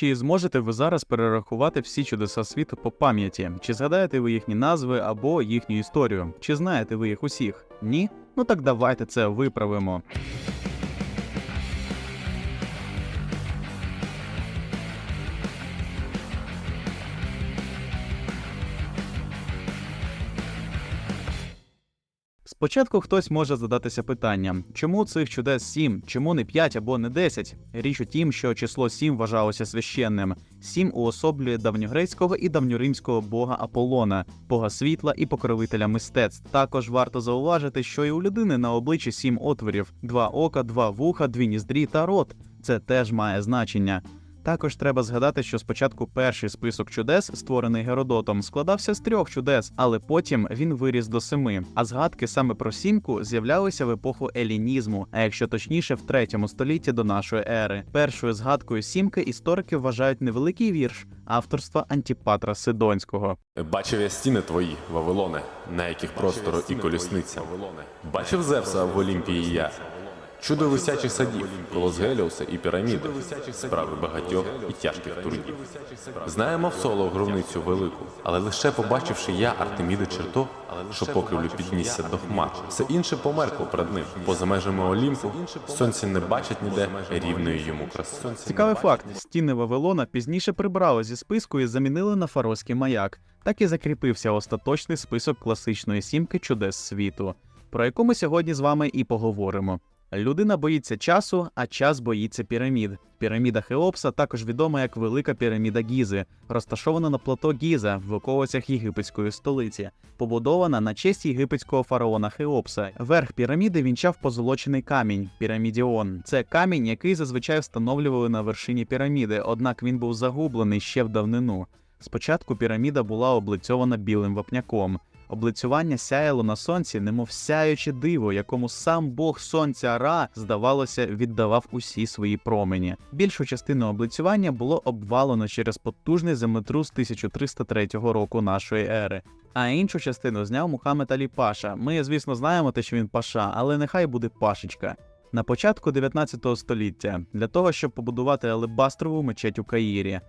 Чи зможете ви зараз перерахувати всі чудеса світу по пам'яті? Чи згадаєте ви їхні назви або їхню історію? Чи знаєте ви їх усіх? Ні? Ну так давайте це виправимо. Спочатку хтось може задатися питанням, чому цих чудес 7, чому не 5 або не 10? Річ у тім, що число 7 вважалося священним. 7 уособлює давньогрецького і давньоримського бога Аполлона, бога світла і покровителя мистецтв. Також варто зауважити, що і у людини на обличчі 7 отворів: два ока, два вуха, дві ніздрі та рот. Це теж має значення. Також треба згадати, що спочатку перший список чудес, створений Геродотом, складався з трьох чудес, але потім він виріс до семи. А згадки саме про сімку з'являлися в епоху елінізму, а якщо точніше, в третьому столітті до нашої ери. Першою згадкою сімки історики вважають невеликий вірш авторства Антіпатра Сидонського. Бачив я стіни твої, Вавилоне, на яких простору і колісниця. Бачив Зевса в Олімпії я. Чудо висячих садів, колос Геліуса і піраміди, справи багатьох і тяжких трудів. Знаємо в соло гробницю велику, але лише побачивши я Артеміди чертог, що покривлю піднісся до хмар. Все інше померкло перед ним. Поза межами Олімпу сонці не бачать ніде рівної йому краси. Цікавий факт: стіни Вавилона пізніше прибрали зі списку і замінили на фаровський маяк. Так і закріпився остаточний список класичної сімки чудес світу, про яку ми сьогодні з вами і поговоримо. Людина боїться часу, а час боїться пірамід. Піраміда Хеопса також відома як Велика піраміда Гізи, розташована на плато Гіза в околицях єгипетської столиці, побудована на честь єгипетського фараона Хеопса. Верх піраміди вінчав позолочений камінь пірамідіон. Це камінь, який зазвичай встановлювали на вершині піраміди, однак він був загублений ще в давнину. Спочатку піраміда була облицьована білим вапняком. Облицювання сяяло на сонці, немов сяюче диво, якому сам бог сонця Ра, здавалося, віддавав усі свої промені. Більшу частину облицювання було обвалено через потужний землетрус 1303 року нашої ери. А іншу частину зняв Мухаммед Алі Паша. Ми, звісно, знаємо те, що він паша, але нехай буде пашечка. На початку 19 століття для того, щоб побудувати алебастрову мечеть у Каїрі.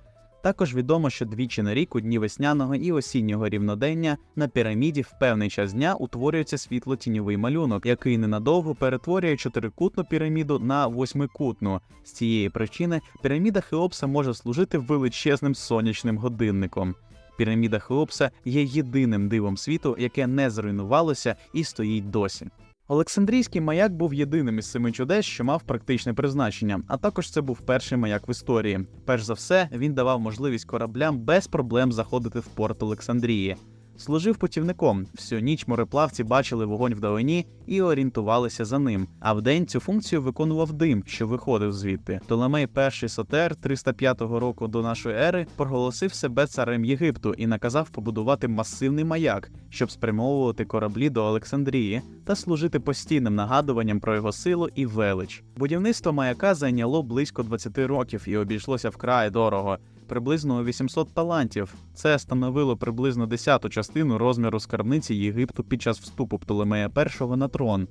Також відомо, що двічі на рік у дні весняного і осіннього рівнодення на піраміді в певний час дня утворюється світло-тіньовий малюнок, який ненадовго перетворює чотирикутну піраміду на восьмикутну. З цієї причини піраміда Хеопса може служити величезним сонячним годинником. Піраміда Хеопса є єдиним дивом світу, яке не зруйнувалося і стоїть досі. Олександрійський маяк був єдиним із семи чудес, що мав практичне призначення, а також це був перший маяк в історії. Перш за все, він давав можливість кораблям без проблем заходити в порт Олександрії. Служив путівником. Всю ніч мореплавці бачили вогонь вдалині і орієнтувалися за ним. А вдень цю функцію виконував дим, що виходив звідти. Толемей І Сотер 305 року до нашої ери проголосив себе царем Єгипту і наказав побудувати масивний маяк, щоб спрямовувати кораблі до Олександрії та служити постійним нагадуванням про його силу і велич. Будівництво маяка зайняло близько 20 років і обійшлося вкрай дорого приблизно 800 талантів. Це становило приблизно десяту частину розміру скарбниці Єгипту під час вступу Птолемея І на трон.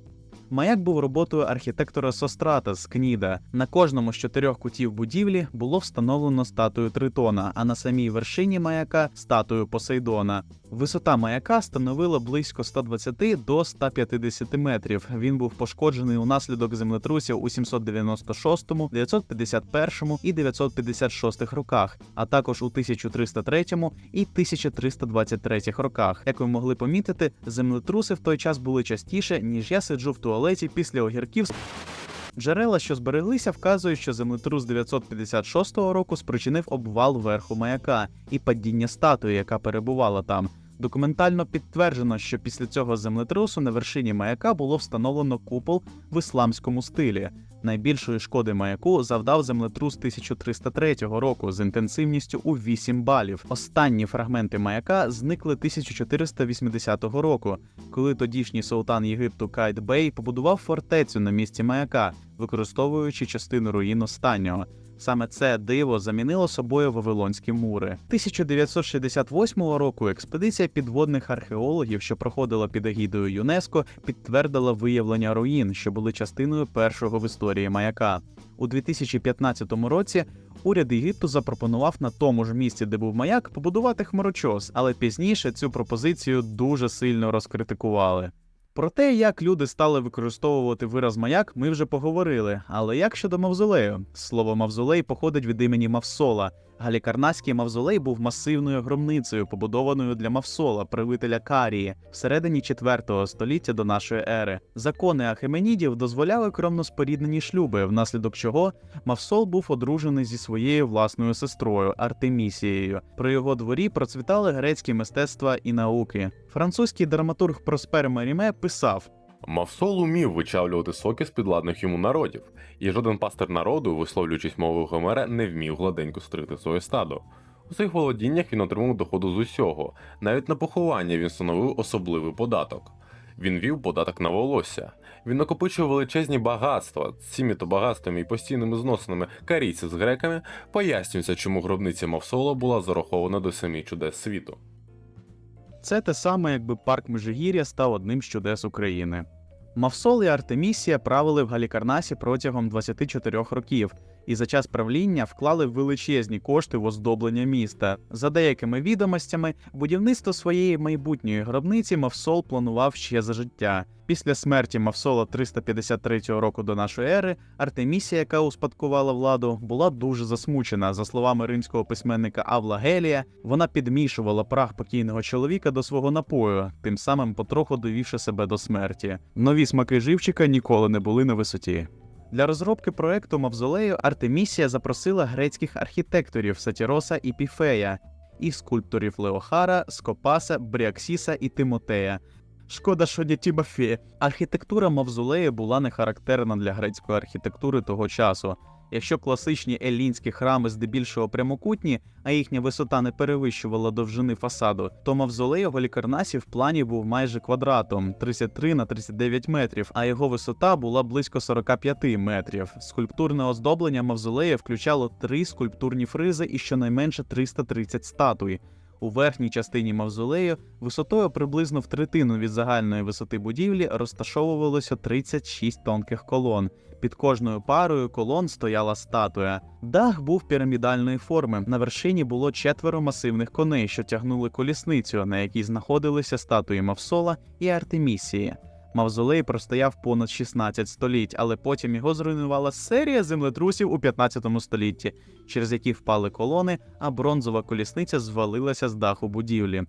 Маяк був роботою архітектора Сострата з Кніда. На кожному з чотирьох кутів будівлі було встановлено статую Тритона, а на самій вершині маяка статую Посейдона. Висота маяка становила близько 120 до 150 метрів. Він був пошкоджений унаслідок землетрусів у 796, 951 і 956 роках, а також у 1303 і 1323 роках. Як ви могли помітити, землетруси в той час були частіше, ніж я сиджу в туалеті після огірків. Джерела, що збереглися, вказують, що землетрус 956 року спричинив обвал верху маяка і падіння статуї, яка перебувала там. Документально підтверджено, що після цього землетрусу на вершині маяка було встановлено купол в ісламському стилі. Найбільшої шкоди маяку завдав землетрус 1303 року з інтенсивністю у 8 балів. Останні фрагменти маяка зникли 1480 року, коли тодішній султан Єгипту Кайт Бей побудував фортецю на місці маяка, використовуючи частину руїн останнього. Саме це диво замінило собою Вавилонські мури. 1968 року експедиція підводних археологів, що проходила під егідою ЮНЕСКО, підтвердила виявлення руїн, що були частиною першого в історії маяка. У 2015 році уряд Єгипту запропонував на тому ж місці, де був маяк, побудувати хмарочос, але пізніше цю пропозицію дуже сильно розкритикували. Про те, як люди стали використовувати вираз маяк, ми вже поговорили. Але як щодо мавзолею? Слово мавзолей походить від імені Мавсола. Галікарнаський мавзолей був масивною гробницею, побудованою для Мавсола, правителя Карії, всередині 4 століття до нашої ери. Закони Ахеменідів дозволяли кровноспоріднені шлюби, внаслідок чого Мавсол був одружений зі своєю власною сестрою Артемісією. При його дворі процвітали грецькі мистецтва і науки. Французький драматург Проспер Маріме писав. Мавсол умів вичавлювати соки з підладних йому народів, і жоден пастир народу, висловлюючись мовою Гомера, не вмів гладенько стрити своє стадо. У своїх володіннях він отримав доходу з усього, навіть на поховання він встановив особливий податок. Він вів податок на волосся. Він накопичував величезні багатства. Цими то багатствами і постійними зносинами карійців з греками пояснюється, чому гробниця Мавсола була зарахована до семи чудес світу. Це те саме, якби парк Межигір'я став одним з чудес України. Мавсол і Артемісія правили в Галікарнасі протягом 24 років і за час правління вклали величезні кошти в оздоблення міста. За деякими відомостями, будівництво своєї майбутньої гробниці Мавсол планував ще за життя. Після смерті Мавсола 353 року до нашої ери Артемісія, яка успадкувала владу, була дуже засмучена. За словами римського письменника Авла Гелія, вона підмішувала прах покійного чоловіка до свого напою, тим самим потроху довівши себе до смерті. Нові смаки живчика ніколи не були на висоті. Для розробки проекту Мавзолею Артемісія запросила грецьких архітекторів Сатіроса і Піфея, і скульпторів Леохара, Скопаса, Бріаксіса і Тимотея. Шкода, що не Тімофі. Архітектура Мавзолею була не характерна для грецької архітектури того часу. Якщо класичні елінські храми здебільшого прямокутні, а їхня висота не перевищувала довжини фасаду, то мавзолей у Галікарнасі в плані був майже квадратом 33 на 39 метрів, а його висота була близько 45 метрів. Скульптурне оздоблення мавзолея включало три скульптурні фризи і щонайменше 330 статуй. У верхній частині мавзолею висотою приблизно в третину від загальної висоти будівлі розташовувалося 36 тонких колон. Під кожною парою колон стояла статуя. Дах був пірамідальної форми. На вершині було четверо масивних коней, що тягнули колісницю, на якій знаходилися статуї Мавсола і Артемісії. Мавзолей простояв понад 16 століть, але потім його зруйнувала серія землетрусів у 15 столітті, через які впали колони, а бронзова колісниця звалилася з даху будівлі.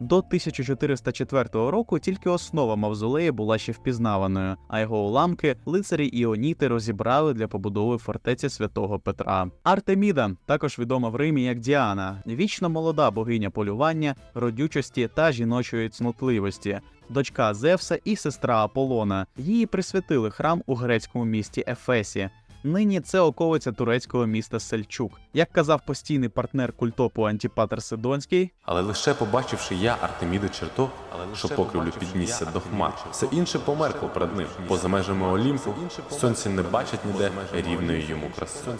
До 1404 року тільки основа мавзолея була ще впізнаваною, а його уламки лицарі іоніти розібрали для побудови фортеці святого Петра. Артеміда, також відома в Римі як Діана, вічно молода богиня полювання, родючості та жіночої цнотливості. Дочка Зевса і сестра Аполлона. Її присвятили храм у грецькому місті Ефесі. Нині це околиця турецького міста Сельчук. Як казав постійний партнер культопу Антіпатер Сидонський, Але лише побачивши я Артеміду чертог, що покривлю піднісся до хмар, все інше померкло перед ним. Поза межами Олімпу сонце не бачить ніде рівної йому краси.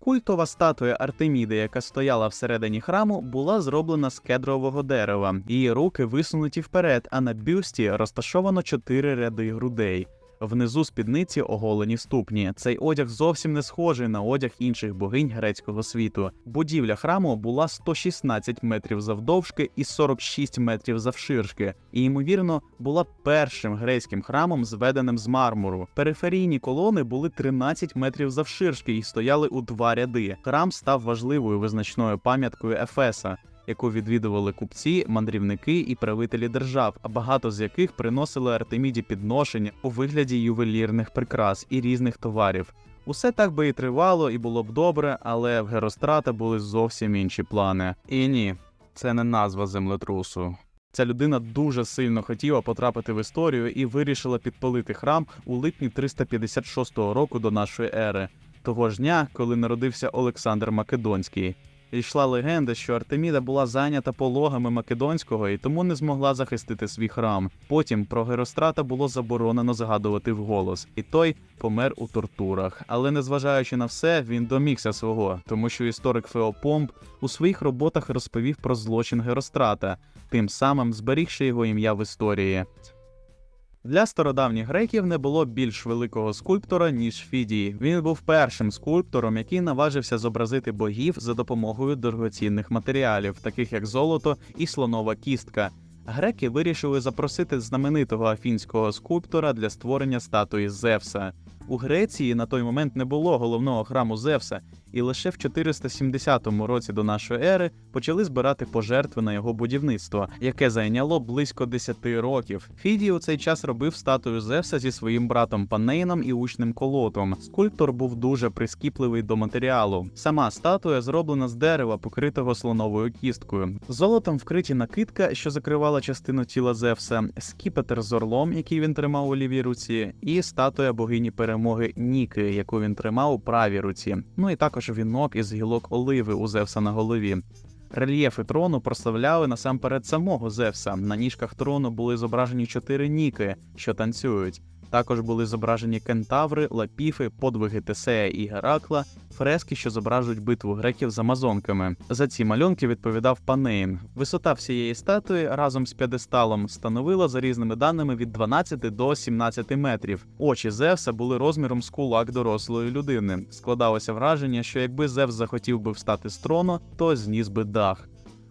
Культова статуя Артеміди, яка стояла всередині храму, була зроблена з кедрового дерева. Її руки висунуті вперед, а на бюсті розташовано чотири ряди грудей. Внизу спідниці оголені ступні. Цей одяг зовсім не схожий на одяг інших богинь грецького світу. Будівля храму була 116 метрів завдовжки і 46 метрів завширшки, і ймовірно була першим грецьким храмом, зведеним з мармуру. Периферійні колони були 13 метрів завширшки і стояли у два ряди. Храм став важливою визначною пам'яткою Ефеса. Яку відвідували купці, мандрівники і правителі держав, а багато з яких приносили Артеміді підношення у вигляді ювелірних прикрас і різних товарів. Усе так би і тривало, і було б добре, але в Герострата були зовсім інші плани. І ні, це не назва землетрусу. Ця людина дуже сильно хотіла потрапити в історію і вирішила підпалити храм у липні 356 року до нашої ери, того ж дня, коли народився Олександр Македонський. Йшла легенда, що Артеміда була зайнята пологами Македонського і тому не змогла захистити свій храм. Потім про Герострата було заборонено згадувати вголос, і той помер у тортурах. Але незважаючи на все, він домігся свого, тому що історик Феопомп у своїх роботах розповів про злочин Герострата, тим самим зберігши його ім'я в історії. Для стародавніх греків не було більш великого скульптора, ніж Фідій. Він був першим скульптором, який наважився зобразити богів за допомогою дорогоцінних матеріалів, таких як золото і слонова кістка. Греки вирішили запросити знаменитого афінського скульптора для створення статуї Зевса. У Греції на той момент не було головного храму Зевса, і лише в 470 році до нашої ери почали збирати пожертви на його будівництво, яке зайняло близько 10 років. Фідій у цей час робив статую Зевса зі своїм братом Панейном і учнем Колотом. Скульптор був дуже прискіпливий до матеріалу. Сама статуя зроблена з дерева, покритого слоновою кісткою. Золотом вкриті накидка, що закривала частину тіла Зевса, скіпетр з орлом, який він тримав у лівій руці, і статуя богині перемоги Ніки, яку він тримав у правій руці. Ну і також вінок із гілок оливи у Зевса на голові. Рельєфи трону прославляли насамперед самого Зевса. На ніжках трону були зображені чотири ніки, що танцюють. Також були зображені кентаври, лапіфи, подвиги Тесея і Геракла, фрески, що зображують битву греків з амазонками. За ці малюнки відповідав Панейн. Висота всієї статуї разом з п'єдесталом становила за різними даними від 12 до 17 метрів. Очі Зевса були розміром з кулак дорослої людини. Складалося враження, що якби Зевс захотів би встати з трону, то зніс би дах.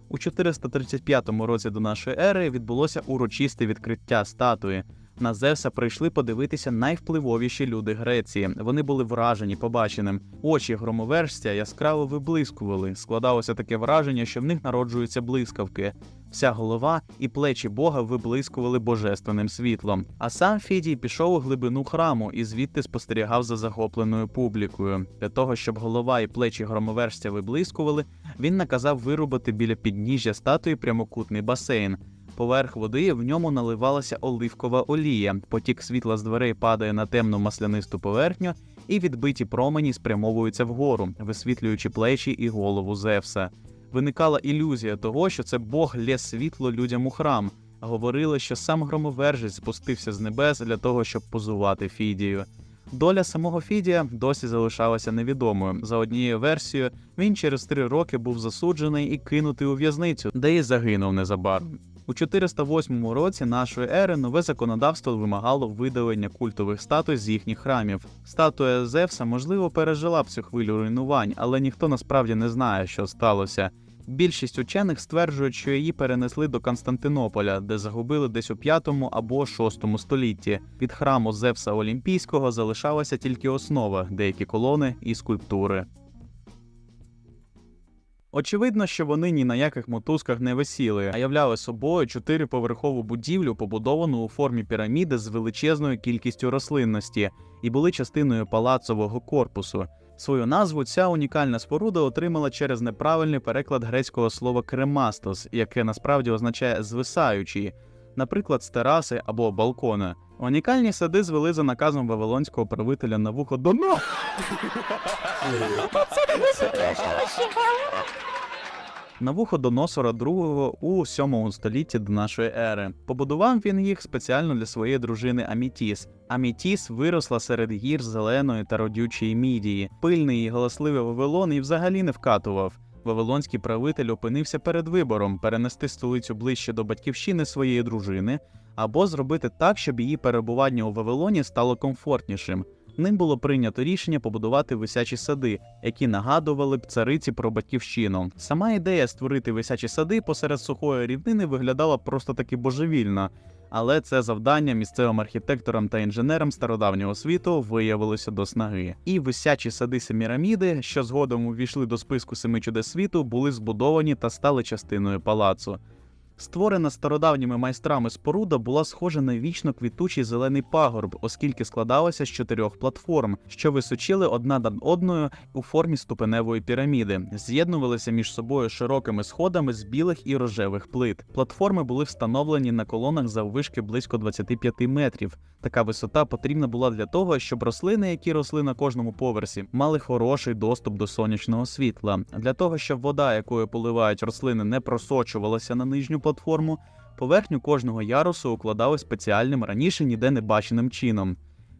У 435 році до нашої ери відбулося урочисте відкриття статуї. На Зевса прийшли подивитися найвпливовіші люди Греції. Вони були вражені побаченим. Очі громовержця яскраво виблискували. Складалося таке враження, що в них народжуються блискавки. Вся голова і плечі Бога виблискували божественним світлом. А сам Фідій пішов у глибину храму і звідти спостерігав за захопленою публікою. Для того, щоб голова і плечі громовержця виблискували, він наказав вирубати біля підніжжя статуї прямокутний басейн. Поверх води в ньому наливалася оливкова олія. Потік світла з дверей падає на темну маслянисту поверхню, і відбиті промені спрямовуються вгору, висвітлюючи плечі і голову Зевса. Виникала ілюзія того, що це Бог лє світло людям у храм. Говорили, що сам громовержець спустився з небес для того, щоб позувати Фідію. Доля самого Фідія досі залишалася невідомою. За однією версією, він через три роки був засуджений і кинутий у в'язницю, де і загинув незабаром. У 408 році нашої ери нове законодавство вимагало видалення культових статуй з їхніх храмів. Статуя Зевса, можливо, пережила б цю хвилю руйнувань, але ніхто насправді не знає, що сталося. Більшість учених стверджують, що її перенесли до Константинополя, де загубили десь у 5 або 6 столітті. Від храму Зевса Олімпійського залишалася тільки основа, деякі колони і скульптури. Очевидно, що вони ні на яких мотузках не висіли, а являли собою чотириповерхову будівлю, побудовану у формі піраміди з величезною кількістю рослинності, і були частиною палацового корпусу. Свою назву ця унікальна споруда отримала через неправильний переклад грецького слова кремастос, яке насправді означає звисаючий, наприклад, з тераси або балкона. Унікальні сади звели за наказом вавилонського правителя Навуходоно. Навуходоносора II у 7 столітті до нашої ери. Побудував він їх спеціально для своєї дружини Амітіс. Амітіс виросла серед гір зеленої та родючої мідії. Пильний і галасливий Вавилон і взагалі не вкатував. Вавилонський правитель опинився перед вибором перенести столицю ближче до батьківщини своєї дружини або зробити так, щоб її перебування у Вавилоні стало комфортнішим. Ним було прийнято рішення побудувати висячі сади, які нагадували б цариці про батьківщину. Сама ідея створити висячі сади посеред сухої рівнини виглядала просто таки божевільно, але це завдання місцевим архітекторам та інженерам стародавнього світу виявилося до снаги. І висячі сади Семіраміди, що згодом увійшли до списку семи чудес світу, були збудовані та стали частиною палацу. Створена стародавніми майстрами споруда була схожа на вічно квітучий зелений пагорб, оскільки складалася з чотирьох платформ, що височили одна над одною у формі ступеневої піраміди, з'єднувалися між собою широкими сходами з білих і рожевих плит. Платформи були встановлені на колонах заввишки близько 25 метрів. Така висота потрібна була для того, щоб рослини, які росли на кожному поверсі, мали хороший доступ до сонячного світла. Для того, щоб вода, якою поливають рослини, не просочувалася на нижню платформу, поверхню кожного ярусу укладали спеціальним раніше ніде не баченим чином.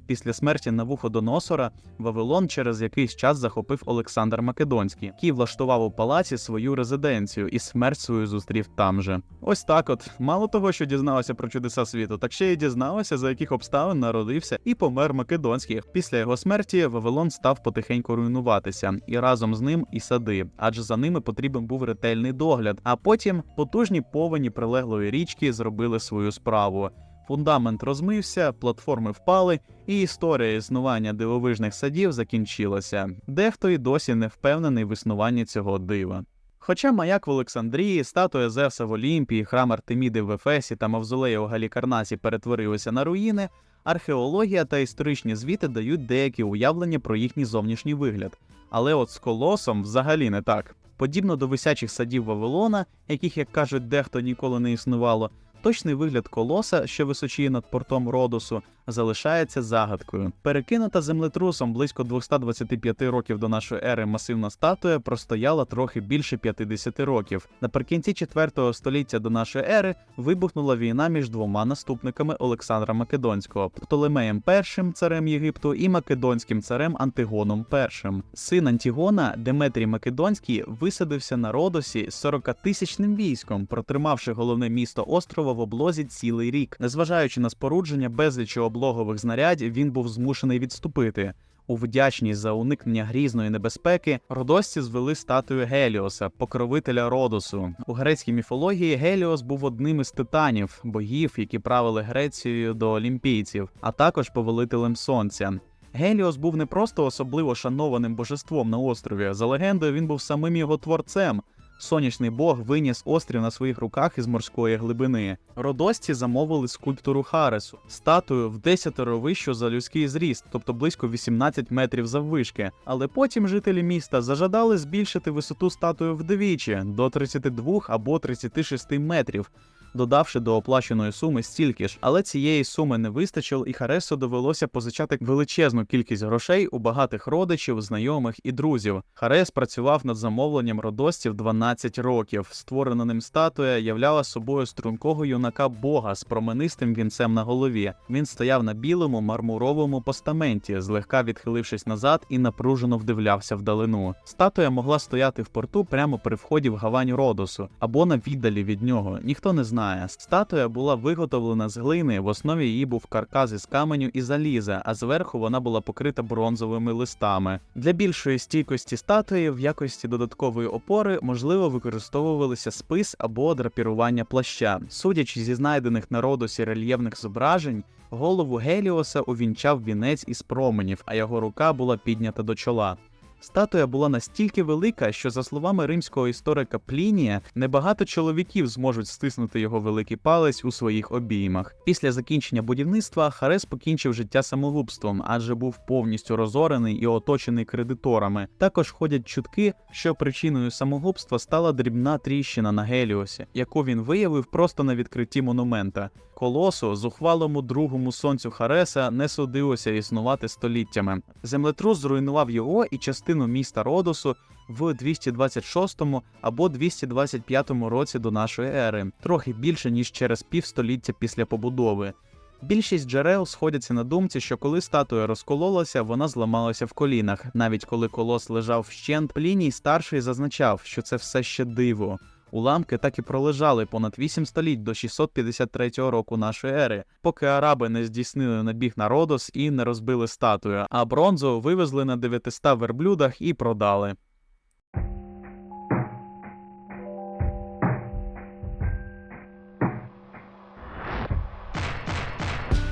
Після смерті Навуходоносора Вавилон через якийсь час захопив Олександр Македонський, який влаштував у палаці свою резиденцію і смерть свою зустрів там же. Ось так от. Мало того, що дізналося про чудеса світу, так ще й дізналося, за яких обставин народився і помер Македонський. Після його смерті Вавилон став потихеньку руйнуватися, і разом з ним і сади, адже за ними потрібен був ретельний догляд. А потім потужні повені прилеглої річки зробили свою справу. Фундамент розмився, платформи впали, і історія існування дивовижних садів закінчилася. Дехто й досі не впевнений в існуванні цього дива. Хоча маяк в Олександрії, статуя Зевса в Олімпії, храм Артеміди в Ефесі та мавзолеї у Галікарнасі перетворилися на руїни, археологія та історичні звіти дають деякі уявлення про їхній зовнішній вигляд. Але от з колосом взагалі не так. Подібно до висячих садів Вавилона, яких, як кажуть, дехто ніколи не існувало, точний вигляд колоса, що височіє над портом Родосу, залишається загадкою. Перекинута землетрусом близько 225 років до нашої ери масивна статуя простояла трохи більше 50 років. Наприкінці 4 століття до нашої ери вибухнула війна між двома наступниками Олександра Македонського Птолемеєм І, царем Єгипту, і Македонським царем Антигоном І. Син Антігона, Деметрій Македонський, висадився на Родосі з 40-тисячним військом, протримавши головне місто острова в облозі цілий рік. Незважаючи на спорудження безлічі облогових знарядів, він був змушений відступити. У вдячність за уникнення грізної небезпеки родосці звели статую Геліоса, покровителя Родосу. У грецькій міфології Геліос був одним із титанів, богів, які правили Грецією до олімпійців, а також повелителем сонця. Геліос був не просто особливо шанованим божеством на острові. За легендою, він був самим його творцем. Сонячний бог виніс острів на своїх руках із морської глибини. Родосці замовили скульптуру Харесу, статую в десятеро вищу за людський зріст, тобто близько 18 метрів заввишки. Але потім жителі міста зажадали збільшити висоту статую вдвічі до 32 або 36 метрів. Додавши до оплаченої суми стільки ж, але цієї суми не вистачило, і Харесу довелося позичати величезну кількість грошей у багатих родичів, знайомих і друзів. Харес працював над замовленням родостів 12 років. Створена ним статуя являла собою стрункого юнака бога з променистим вінцем на голові. Він стояв на білому мармуровому постаменті, злегка відхилившись назад і напружено вдивлявся вдалину. Статуя могла стояти в порту прямо при вході в гавань Родосу або на віддалі від нього. Ніхто не знає. Статуя була виготовлена з глини. В основі її був каркас із каменю і заліза, а зверху вона була покрита бронзовими листами. Для більшої стійкості статуї в якості додаткової опори можливо використовувалися спис або драпірування плаща. Судячи зі знайдених на Родосі рельєфних зображень, голову Геліоса увінчав вінець із променів, а його рука була піднята до чола. Статуя була настільки велика, що, за словами римського історика Плінія, небагато чоловіків зможуть стиснути його великий палець у своїх обіймах. Після закінчення будівництва Харес покінчив життя самогубством, адже був повністю розорений і оточений кредиторами. Також ходять чутки, що причиною самогубства стала дрібна тріщина на Геліосі, яку він виявив просто на відкритті монумента. Колосу, зухвалому другому сонцю Хареса, не судилося існувати століттями. Землетрус зруйнував його і частину міста Родосу в 226 або 225 році до нашої ери, трохи більше ніж через півстоліття після побудови. Більшість джерел сходяться на думці, що коли статуя розкололася, вона зламалася в колінах. Навіть коли колос лежав вщент, Пліній старший зазначав, що це все ще диво. Уламки так і пролежали понад 8 століть до 653 року нашої ери, поки араби не здійснили набіг на Родос і не розбили статую, а бронзу вивезли на 900 верблюдах і продали.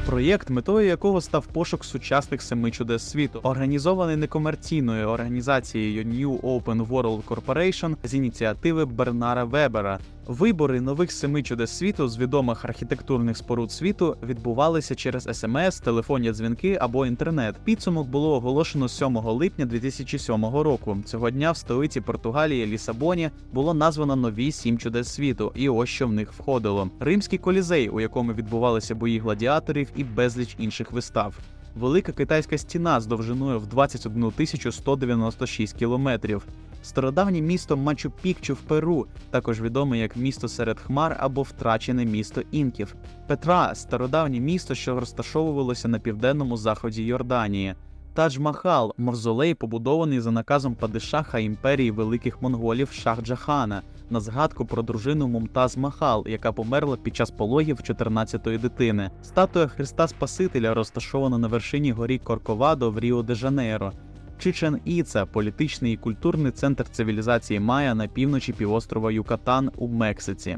Проєкт, метою якого став пошук сучасних семи чудес світу, організований некомерційною організацією New Open World Corporation з ініціативи Бернара Вебера. Вибори нових семи чудес світу з відомих архітектурних споруд світу відбувалися через смс, телефонні дзвінки або інтернет. Підсумок було оголошено 7 липня 2007 року. Цього дня в столиці Португалії Лісабоні було названо нові сім чудес світу, і ось що в них входило: Римський колізей, у якому відбувалися бої гладіаторів і безліч інших вистав. Велика китайська стіна з довжиною в 21 196 кілометрів, стародавнє місто Мачу-Пікчу в Перу, також відоме як місто серед хмар або втрачене місто інків. Петра стародавнє місто, що розташовувалося на південному заході Йорданії. Тадж-Махал мавзолей, побудований за наказом падишаха імперії великих монголів Шах-Джахана на згадку про дружину Мумтаз Махал, яка померла під час пологів 14-ї дитини. Статуя Христа Спасителя розташована на вершині горі Корковадо в Ріо де Жанейро. Чичен Іца політичний і культурний центр цивілізації Майя на півночі півострова Юкатан у Мексиці.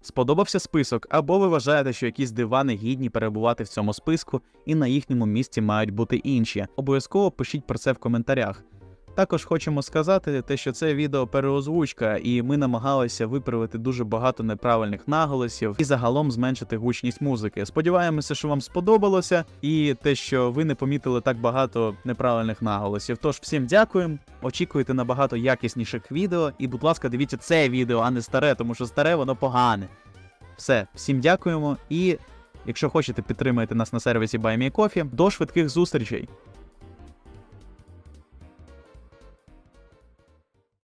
Сподобався список, або ви вважаєте, що якісь дивани гідні перебувати в цьому списку, і на їхньому місці мають бути інші. Обов'язково пишіть про це в коментарях. Також хочемо сказати, те, що це відео переозвучка, і ми намагалися виправити дуже багато неправильних наголосів і загалом зменшити гучність музики. Сподіваємося, що вам сподобалося, і те, що ви не помітили так багато неправильних наголосів. Тож всім дякуємо. Очікуйте на багато якісніших відео, і, будь ласка, дивіться це відео, а не старе, тому що старе воно погане. Все, всім дякуємо і. Якщо хочете, підтримайте нас на сервісі BuyMeCoffee. До швидких зустрічей!